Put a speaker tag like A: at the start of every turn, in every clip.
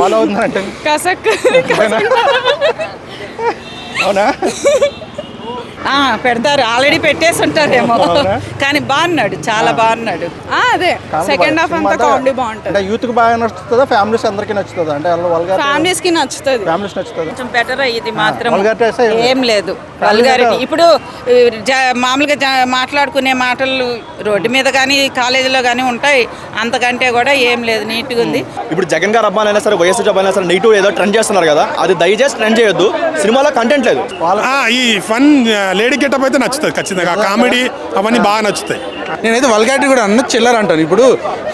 A: Follow అవుతున్నారంటే?
B: కసక్
A: అవునా?
C: ఆ, పెడతారు. ఆల్రెడీ పెట్టేసి ఉంటారేమో? కానీ బాగున్నాడు. చాలా బాగున్నాడు.
B: ఆ, అదే. సెకండ్ హాఫ్ అంతా కామెడీ బాగుంటుంది.
A: అంటే యూత్కి బాగా నచ్చుతుందా? ఫ్యామిలీస్ అందరికీ నచ్చుతుందా? అంటే
B: ఫ్యామిలీస్కి నచ్చుతుంది.
A: ఫ్యామిలీస్ నచ్చుతుందా?
C: కొంచెం బెటర్ ఇది మాత్రం.
A: ఏం లేదు.
C: వల్గారిటీ ఇప్పుడు మామూలుగా జ- మాట్లాడుకునే మాటలు రోడ్డు మీద కానీ కాలేజీలో కానీ ఉంటాయి. అంతకంటే కూడా ఏం లేదు నీట్గా ఉంది.
D: ఇప్పుడు జగన్ గారు అబ్బాయినా సరే వైఎస్ అబ్బాయినా సరే నెగిటివ్ ఏదో ట్రెండ్ చేస్తున్నారు కదా అది దయచేసి ట్రెండ్ చేయొద్దు. సినిమాలో కంటెంట్ లేదు.
E: ఆ, ఈ ఫన్ లేడీ గెటప్ అయితే నచ్చుతుంది ఖచ్చితంగా. కామెడీ అవన్నీ బాగా నచ్చుతాయి.
F: నేనైతే వల్గారిటీ కూడా అన్న చిల్లర అంటాను. ఇప్పుడు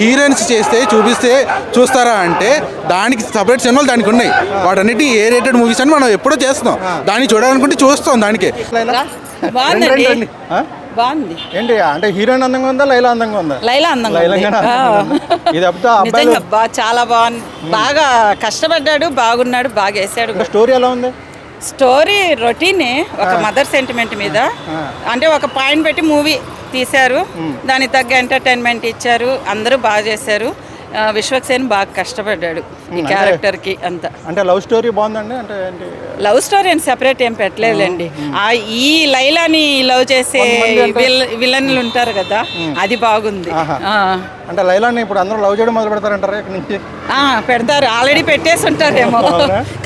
F: హీరోయిన్స్ చేస్తే చూపిస్తే చూస్తారా అంటే దానికి సపరేట్ సినిమాలు దానికి ఉన్నాయి. వాటన్నిటి ఏ రేటెడ్ మూవీస్ అని మనం ఎప్పుడో చేస్తున్నాం. దాన్ని చూడాలనుకుంటే చూస్తాం దానికి?
C: బాగుంది.
A: ఏంటి అంటే హీరోయిన్ అందంగా ఉందా లైలా అందంగా ఉందా?
C: లైలా అందంగా?
A: ఇది
C: చాలా బాగుంది బాగా కష్టపడ్డాడు బాగున్నాడు బాగా వేసాడు.
A: స్టోరీ ఎలా ఉంది?
C: స్టోరీ రొటీనే ఒక మదర్ సెంటిమెంట్ మీద. అంటే ఒక పాయింట్ పెట్టి మూవీ తీశారు. దానికి తగ్గ ఎంటర్టైన్మెంట్ ఇచ్చారు. అందరూ బాగా చేశారు. విశ్వక్సేన్ బాగా కష్టపడ్డాడు ఈ క్యారెక్టర్కి అంత.
A: అంటే లవ్ స్టోరీ బాగుందండి? అంటే
C: లవ్ స్టోరీ అని సెపరేట్ ఏం పెట్టలేదులేండి. ఆ ఈ లైలాని లవ్ చేసే విల్- విలన్లు ఉంటారు కదా అది బాగుంది.
A: అంటే లైలాని ఇప్పుడు అందరూ లవ్ చేయడం మొదలు పెడతారంటారా ఇక్కడ నుంచి?
C: ఆ, పెడతారు. ఆల్రెడీ పెట్టేసి ఉంటారేమో?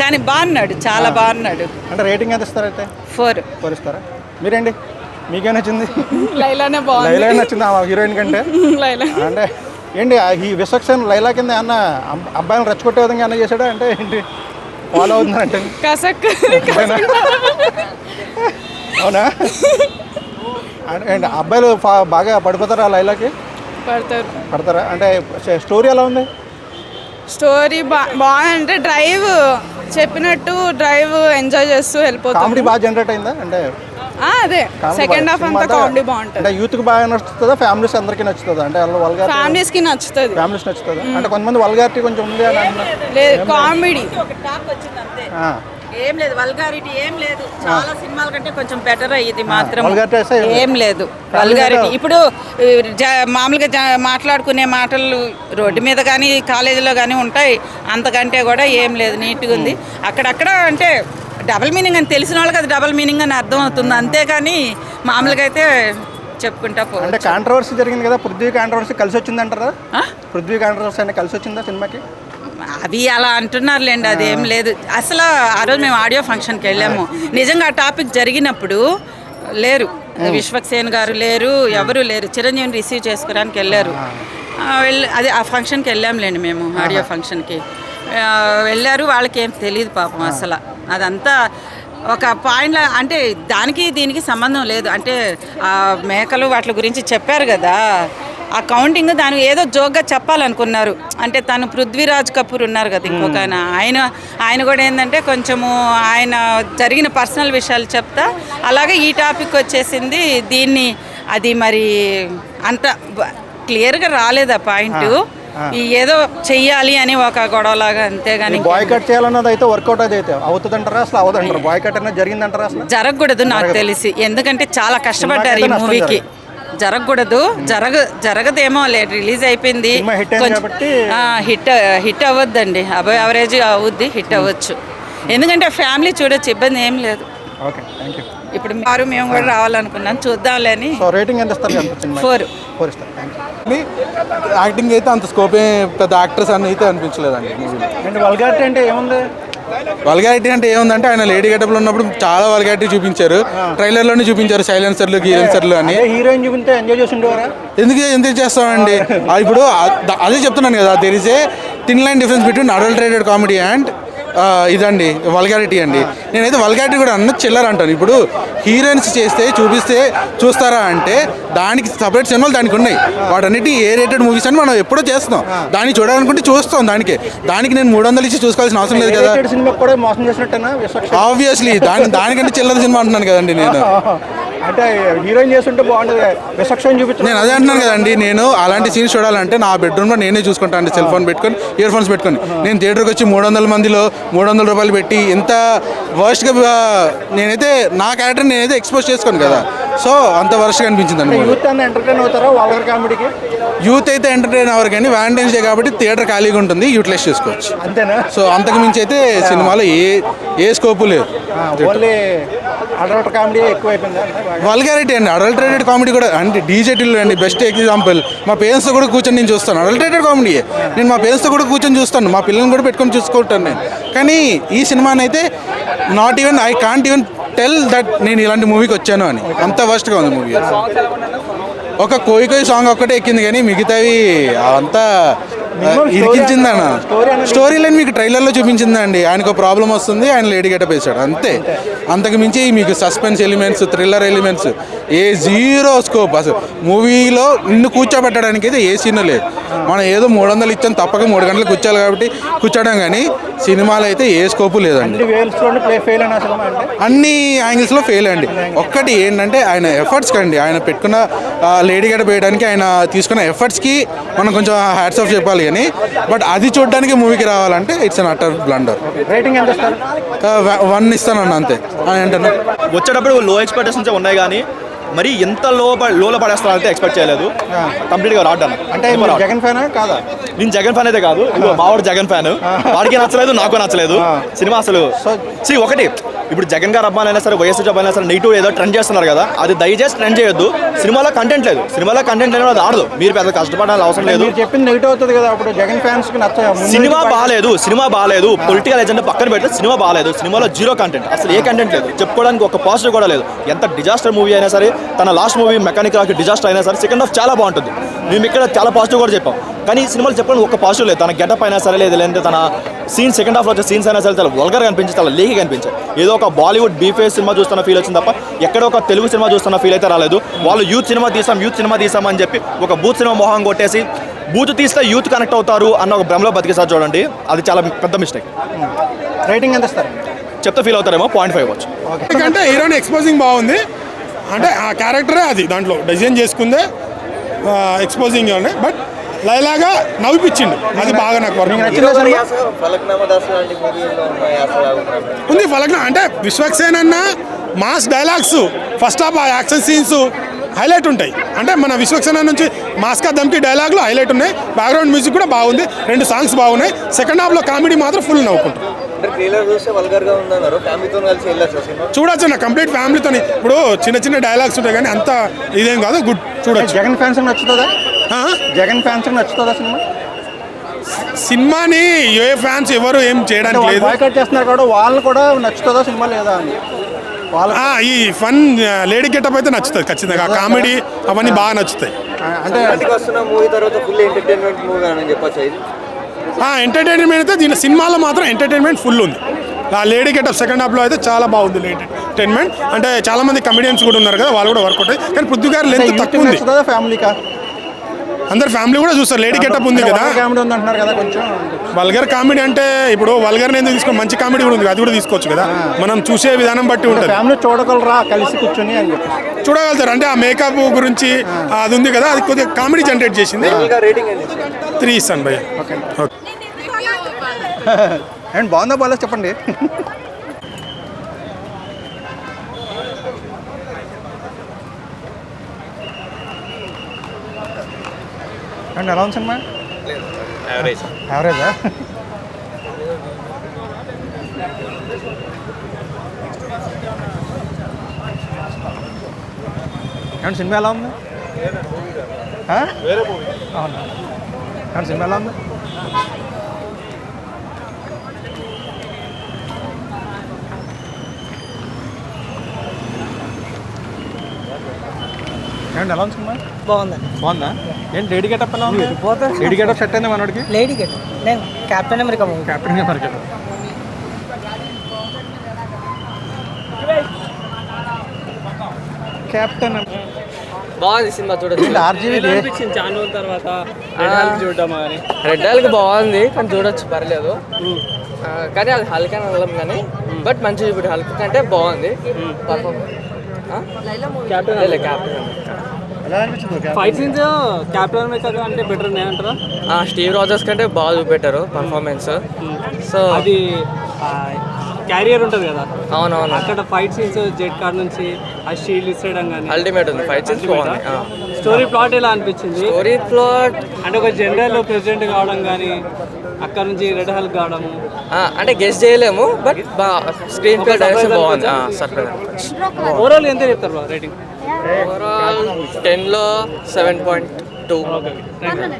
C: కానీ బాగున్నాడు. చాలా బాగున్నాడు.
A: అంటే రేటింగ్ ఎంత ఇస్తారైతే
C: ఫోర్.
A: కోరిస్తారా మీరేంటి? మీకేం నచ్చింది?
B: లైలానే బాగుంది.
A: లైలా నచ్చింది ఆ హీరోయిన్ కంటే?
B: లైలా
A: అంటే ఏంటి ఈ విశ్వక్సేన్ లైలా కింద అన్న అబ్బాయిని రెచ్చగొట్టే విధంగా అన్న చేశాడా? అంటే ఏంటి ఫాలో అవుతున్నారంటే
B: కసక్
A: అవునా? అంటే ఏంటి అబ్బాయిలు బాగా పడిపోతారా లైలాకి?
B: పడతారు.
A: పడతారా? అంటే స్టోరీ ఎలా ఉంది?
B: స్టోరీ బా బాగుందంటే డ్రైవ్ చెప్పినట్టు డ్రైవ్ ఎంజాయ్ చేస్తూ వెళ్ళిపోతాం
A: కామెడీ బాగా జనరేట్ అయిందా? అంటే
B: అదే. సెకండ్ హాఫ్ అంతా కామెడీ
A: అంటే
B: బాగుంటుంది.
A: యూత్కి బాగా నచ్చుతుందా? ఫ్యామిలీస్ అందరికీ నచ్చుతుందా? అంటే వాళ్ళ
B: ఫ్యామిలీస్కి నచ్చుతుంది.
A: ఫ్యామిలీస్ నచ్చుతుందా? అంటే కొంతమంది వల్గారిటీ కొంచెం ఉంది అని అంటున్నారు
B: లేదు కామెడీ
C: ఒక టాక్ వచ్చింది అంతే.
A: ఆ,
C: ఏం లేదు వల్గారిటీ ఏం లేదు. చాలా సినిమాల కంటే కొంచెం బెటర్ ఇది మాత్రం.
A: vulgarity అయితే ఏం లేదు.
C: ఏం లేదు వల్గారిటీ ఇప్పుడు ఈ, జ- మామూలుగా జ- మాట్లాడుకునే మాటలు రోడ్డు మీద కానీ కాలేజీలో కానీ ఉంటాయి. అంతకంటే కూడా ఏం లేదు నీట్గా ఉంది. అక్కడక్కడ అంటే డబల్ మీనింగ్ అని తెలిసిన వాళ్ళకి అది డబల్ మీనింగ్ అని అర్థం అవుతుంది. అంతేకాని మామూలుగా అయితే చెప్పుకుంటా పో
A: అంటే కాంట్రవర్సీ జరిగింది కదా పృథ్వీ కాంట్రవర్సీ కలిసి వచ్చిందంటారా
C: ఆ?
A: పృథ్వీ కాంట్రవర్సీ అనేది కలిసి వచ్చిందా సినిమాకి?
C: అవి అలా అంటున్నారులేండి అది ఏం లేదు. అసలు ఆ రోజు మేము ఆడియో ఫంక్షన్కి వెళ్ళాము. నిజంగా ఆ టాపిక్ జరిగినప్పుడు లేరు. విశ్వక్సేన్ గారు లేరు ఎవరు లేరు. చిరంజీవిని రిసీవ్ చేసుకోవడానికి వెళ్ళారు. వెళ్ళి అదే ఆ ఫంక్షన్కి వెళ్ళాంలేండి మేము ఆడియో ఫంక్షన్కి. వెళ్ళారు వాళ్ళకి ఏం తెలియదు పాపం అసలు. అదంతా ఒక పాయింట్ అంటే దానికి దీనికి సంబంధం లేదు. అంటే ఆ మేకలు వాటి గురించి చెప్పారు కదా. ఆ కౌంటింగ్ దాని ఏదో జోక్గా చెప్పాలనుకున్నారు. అంటే తను పృథ్వీరాజ్ కపూర్ ఉన్నారు కదా ఇంకొక ఆయన. ఆయన ఆయన కూడా ఏంటంటే కొంచెము ఆయన జరిగిన పర్సనల్ విషయాలు చెప్తా. అలాగే ఈ టాపిక్ వచ్చేసింది దీన్ని అది మరి అంత క్లియర్గా రాలేదు ఆ. పాయింట్ ఏదో చెయ్యాలి అని ఒక గొడవలాగా అంతేగాని
A: బాయ్ కట్ చేయాలన్నది అయితే వర్కౌట్ అది అయితే. అవుతుందంటారా? అసలు అవదంటారా బాయ్ కట్ అనేది జరిగిందంటారా అసలు?
C: జరగకూడదు నాకు తెలిసి. ఎందుకంటే చాలా కష్టపడ్డారు ఈ మూవీకి జరగకూడదు. జరగ జరగదేమో లేదు. రిలీజ్ అయిపోయింది. హిట్ హిట్ అవ్వద్దండి. అబౌవ్ యావరేజ్ అవుద్ది హిట్ అవ్వచ్చు. ఎందుకంటే ఫ్యామిలీ చూడొచ్చు ఇబ్బంది ఏం లేదు.
A: ఓకే థ్యాంక్ యూ
C: ఇప్పుడు వారు మేము కూడా రావాలనుకున్నాం. చూద్దాంలే అని
A: సో రేటింగ్ ఎంత ఇస్తారు ఎంత సినిమా
C: ఫోర్.
A: ఫోర్ ఇస్తారు థ్యాంక్ యూ
F: యాక్టింగ్ అయితే అంత స్కోప్ పెద్ద యాక్టర్స్ అని అయితే అనిపించలేదండి
A: అండ్ వల్గారిటీ అంటే ఏముంది?
F: వల్గారిటీ అంటే ఏముందంటే ఆయన లేడీ గెటప్లో ఉన్నప్పుడు చాలా వల్గారిటీ చూపించారు. ట్రైలర్లోనే చూపించారు సైలెన్సర్లు గీలెన్సర్లు అని.
A: హీరోయిన్ చూపితే ఎంజాయ్ చేసి ఉండేవారా
F: ఎందుకు ఎందుకు చేస్తామండి? ఇప్పుడు అదే చెప్తున్నాను కదా there is a thin line difference between adulterated comedy and ఇదండి వల్గారిటీ అండి. నేనైతే వల్గారిటీ కూడా అన్న చిల్లర అంటాను. ఇప్పుడు హీరోయిన్స్ చేస్తే చూపిస్తే చూస్తారా అంటే దానికి సపరేట్ సినిమాలు దానికి ఉన్నాయి. వాటన్నిటి ఏ రేటెడ్ మూవీస్ అని మనం ఎప్పుడో చేస్తున్నాం. దాన్ని చూడాలనుకుంటే చూస్తాం దానికి. దానికి నేను మూడు వందలు ఇచ్చి చూసుకోవాల్సిన అవసరం లేదు కదా. ఆబ్వియస్లీ దాని దానికంటే చిల్లర సినిమా అంటున్నాను కదండి నేను.
A: అంటే హీరోయిన్ చేస్తుంటే బాగుంటుంది. విశ్వక్షని చూపించడం
F: నేను అదే అంటున్నాను కదండి నేను అలాంటి సీన్స్ చూడాలంటే నా బెడ్రూమ్లో నేనే చూసుకుంటాను అండి సెల్ ఫోన్ పెట్టుకొని ఇయర్ ఫోన్స్ పెట్టుకొని. నేను థియేటర్కి వచ్చి మూడు వందల మందిలో మూడు వందల రూపాయలు పెట్టి ఎంత వర్స్ట్గా నేనైతే నా క్యారెక్టర్ నేనైతే ఎక్స్పోజ్ చేసుకోను కదా. సో అంత వర్స్ట్గా అనిపించింది అండి
A: యూత్ ఎంటర్టైన్ అవుతారా వాళ్ళ కామెడీకి
F: యూత్ అయితే ఎంటర్టైన్ అవ్వరు కానీ వ్యాలంటైన్స్ డే కాబట్టి థియేటర్ ఖాళీగా ఉంటుంది యూటిలైజ్ చేసుకోవచ్చు.
A: అంతేనా?
F: సో అంతకు మించి అయితే సినిమాలో ఏ ఏ స్కోపు లేదు.
A: ఓన్లీ అడల్ట్ కామెడీ ఎక్కువైపోయింది.
F: వల్గారిటీ అండి అడల్టరేటెడ్ కామెడీ కూడా అంటే డీజేటీలు అండి బెస్ట్ ఎగ్జాంపుల్. మా పేరెంట్స్తో కూడా కూర్చొని నేను చూస్తాను అడల్టరేటెడ్ కామెడీ. నేను మా పేరెంట్స్తో కూడా కూర్చొని చూస్తాను మా పిల్లల్ని కూడా పెట్టుకొని చూసుకుంటాను నేను. కానీ ఈ సినిమానైతే not even I can't even tell that నేను ఇలాంటి మూవీకి వచ్చాను అని. అంత వర్స్ట్గా ఉంది మూవీ ఒక కోయి కోయి సాంగ్ ఒక్కటే ఎక్కింది కానీ మిగతావి అంతా ఇరికించిందన్న స్టోరీ లైన్ మీకు ట్రైలర్లో చూపించిందండి. ఆయనకు ప్రాబ్లం వస్తుంది ఆయన లేడీ గెటప్ వేసాడు అంతే. అంతకు మించి మీకు సస్పెన్స్ ఎలిమెంట్స్ థ్రిల్లర్ ఎలిమెంట్స్ ఏ జీరో స్కోప్. అసలు మూవీలో నిన్ను కూర్చోబెట్టడానికి అయితే ఏ సీన్ లేదు. మనం ఏదో మూడు వందలు ఇచ్చాం తప్పక మూడు గంటలు కూర్చోాలి కాబట్టి కూర్చోడం కానీ సినిమాలో అయితే ఏ స్కోపు లేదండి.
A: అన్ని
F: యాంగిల్స్లో ఫెయిల్ అండి. ఒక్కటి ఏంటంటే ఆయన ఎఫర్ట్స్ కండి. ఆయన పెట్టుకున్న లేడీ గడ వేయడానికి ఆయన తీసుకున్న ఎఫర్ట్స్కి మనం కొంచెం హ్యాట్స్ ఆఫ్ చెప్పాలి కానీ బట్ అది చూడడానికి మూవీకి రావాలంటే it's an utter blunder.
A: Rating ఎంత
F: వన్ ఇస్తానన్న అంతే. అని అంటాను
D: వచ్చేటప్పుడు లో ఎక్స్పెక్టేషన్స్ ఉన్నాయి కానీ మరి ఎంత లో లోలో పడేస్తారంటే ఎక్స్పెక్ట్ చేయలేదు కంప్లీట్గా రాడ్డాను
A: అంటే మీరు జగన్ ఫ్యానా కాదా?
D: నేను జగన్ ఫ్యాన్ అయితే కాదు. మావాడు జగన్ ఫ్యాన్. వాడికి నచ్చలేదు నాకు నచ్చలేదు. సినిమా అసలు ఒకటి. ఇప్పుడు జగన్ గారు అబ్బాయినా సరే వైఎస్ జబ్బా అయినా సరే నెగిటివ్ ఏదో ట్రెండ్ చేస్తున్నారు కదా అది దయచేసి ట్రెండ్ చేయొద్దు. సినిమాలో కంటెంట్ లేదు. సినిమాలో కంటెంట్ లేని అది ఆడదు. మీరు పెద్ద కష్టపడాల్సిన అవసరం లేదు.
A: చెప్పింది నెగిటివ్ అవుతుంది కదా అప్పుడు జగన్ ఫ్యాన్స్కి
D: సినిమా బాగాలేదు సినిమా బాగాలేదు పొలిటికల్ ఎజెండా పక్కన పెడితే సినిమా బాగాలేదు. సినిమాలో జీరో కంటెంట్ అసలు ఏ కంటెంట్ లేదు. చెప్పుకోవడానికి ఒక పాజిటివ్ కూడా లేదు. ఎంత డిజాస్టర్ మూవీ అయినా సరే తన last movie Mechanic Rocky disaster అయినా సరే సెకండ్ హాఫ్ చాలా బాగుంటుంది. మేము ఇక్కడ చాలా పాజిటివ్ కూడా చెప్పాం. కానీ ఈ సినిమాలో చెప్పడానికి ఒక పాజిటివ్ లేదు. తన గెటప్ అయినా సరే లేదు లేదంటే తన సీన్ సెకండ్ హాఫ్లో వచ్చే సీన్స్ అయినా సరే చాలా వల్గర్ కనిపించి చాలా లేకి కనిపించాయి ఏదో ఒక బాలీవుడ్ బీఫేస్ సినిమా చూస్తున్న ఫీల్ వచ్చింది తప్ప ఎక్కడ ఒక తెలుగు సినిమా చూస్తున్న ఫీల్ అయితే రాలేదు. వాళ్ళు యూత్ సినిమా తీసాం యూత్ సినిమా తీసాం అని చెప్పి ఒక బూత్ సినిమా మొహం కొట్టేసి బూత్ తీస్తే యూత్ కనెక్ట్ అవుతారు అన్న ఒక భ్రమలో బతికేసారు చూడండి. అది చాలా పెద్ద మిస్టేక్
A: రేటింగ్ ఎంత ఇస్తారు?
D: చెప్తే ఫీల్ అవుతారేమో పాయింట్ ఫైవ్ వచ్చు
E: ఎందుకంటే హీరోని ఎక్స్పోజింగ్ బాగుంది. అంటే ఆ క్యారెక్టరే అది దాంట్లో. డిజైన్ చేసుకుందే ఎక్స్పోజింగ్ బట్ లైలాగా నవ్విపించిండు. అది బాగా నాకు ఉంది ఫలక్న అంటే విశ్వక్సేన్ అన్న మాస్ డైలాగ్స్ ఫస్ట్ హాఫ్ ఆ యాక్షన్ సీన్స్ హైలైట్ ఉంటాయి. అంటే మన విశ్వక్సేన నుంచి మాస్కా దమ్కి డైలాగ్లు హైలైట్ ఉన్నాయి. బ్యాక్గ్రౌండ్ మ్యూజిక్ కూడా బాగుంది. రెండు సాంగ్స్ బాగున్నాయి. సెకండ్ హాఫ్లో కామెడీ మాత్రం ఫుల్ నవ్వుకుంటాం. చూడొచ్చు నా కంప్లీట్ ఫ్యామిలీతో ఇప్పుడు చిన్న చిన్న డైలాగ్స్ ఉంటాయి కానీ అంత ఇదేం కాదు. గుడ్. చూడొచ్చు.
A: జగన్ ఫ్యాన్స్ నచ్చుతుందా?
E: ఆ?
A: జగన్ ఫ్యాన్స్ నచ్చుతుందా సినిమా?
E: సినిమాని ఏ ఫ్యాన్స్ ఎవరు ఏం చేయడానికి లేదు.
A: బాయ్కట్ చేస్తున్నారు కూడా వాళ్ళు కూడా నచ్చుతుందా సినిమా లేదా అని?
E: ఈ ఫన్ లేడీ గెటప్ అయితే నచ్చుతుంది ఖచ్చితంగా. కామెడీ అవన్నీ బాగా నచ్చుతాయి.
A: అంటే
G: ఇంటికి వస్తున్న మూవీ తర్వాత ఫుల్ ఎంటర్టైన్మెంట్ మూవీ అని చెప్పొచ్చు ఇది.
E: ఆ ఎంటర్టైన్మెంట్ అయితే దీని సినిమాలో మాత్రం ఎంటర్టైన్మెంట్ ఫుల్ ఉంది. ఆ లేడీ గెటప్ సెకండ్ హాఫ్లో అయితే చాలా బాగుంది ఎంటర్టైన్మెంట్. అంటే చాలా మంది కమెడియన్స్ కూడా ఉన్నారు కదా వాళ్ళు కూడా వర్కౌట్ అయ్యి. కానీ పృథ్వీ గారి లెంత్ తక్కువ ఉంది.
A: ఫ్యామిలీకా
E: అందరు ఫ్యామిలీ కూడా చూస్తారు. లేడీ గెటప్ ఉంది కదా.
A: కామెడీ ఉంది అంటున్నారు కదా కొంచెం.
E: వల్గర్ కామెడీ అంటే ఇప్పుడు వల్గర్ ఎందుకు తీసుకుని మంచి కామెడీ కూడా ఉంది. అది కూడా తీసుకోవచ్చు కదా. మనం చూసే విధానం బట్టి ఉంటుంది.
A: ఫ్యామిలీ చూడగలరా? కలిసి కూర్చొని అని చెప్పి.
E: చూడగలుగుతారు. అంటే ఆ మేకప్ గురించి అది ఉంది కదా. అది కొద్దిగా కామెడీ జనరేట్ చేసింది? త్రీ ఇస్తాను భయ్య
A: ఓకే అండ్ బాగుందా బాగాలేదు చెప్పండి? అండ్ ఎలా ఉంది సినిమా? యావరేజా అండ్ సినిమా ఎలా ఉంది? అవునా? అండ్ సినిమా ఎలా ఉంది? ఏంటి ఎలా ఉంది సినిమా?
H: బాగుందండి
A: బాగుందా? ఏంటి లేడీ గెటప్ ఎలా ఉంది? లేడీ గెటప్ సెట్ అయింది మనోడికి?
H: లేడీ గెట్ నేను కెప్టెన్ అమెరికా మూవీ
A: కెప్టెన్ గారు గెటప్ కెప్టెన్
H: బాగుంది సినిమా చూడొచ్చు.
A: ఆర్జీవీ
H: చాలా రోజుల తర్వాత. చూడడం రెడ్ హాల్కి బాగుంది కానీ చూడొచ్చు పర్లేదు. కానీ అది హల్క్ అని అనలేం కానీ బట్ మంచి చూపిడు హల్క్ కంటే బాగుంది. Performance captain
I: fight scenes Captain America అంటే బెటర్ ఉన్నాయంటారా
H: స్టీవ్ రాజర్స్ కంటే బాగా చూపెట్టారు పర్ఫార్మెన్స్ సో
I: అది క్యారియర్ ఉంటుంది కదా.
H: అవునవును.
I: అక్కడ ఫైట్ సీన్స్ జెట్ కార్ నుంచి ఆ షీల్డ్ ఇస్తడం కానీ
H: అల్టిమేట్ ఉంది. Fight scenes.
I: స్టోరీ ప్లాట్ ఎలా అనిపించింది?
H: స్టోరీ ప్లాట్
I: అంటే ఒక జనరల్ ప్రెసిడెంట్ కావడం కానీ అక్కడ నుంచి రెడ్ హల్క్ కావడము.
H: అంటే గెస్ట్ చేయలేము బట్ స్క్రీన్ ప్లే డైరెక్షన్ బాగుంది. సర్ప్రైజ్
I: ఓవరాల్ ఎంత చెప్తారు రేటింగ్
H: ఓవరాల్ టెన్లో సెవెన్ పాయింట్ టూ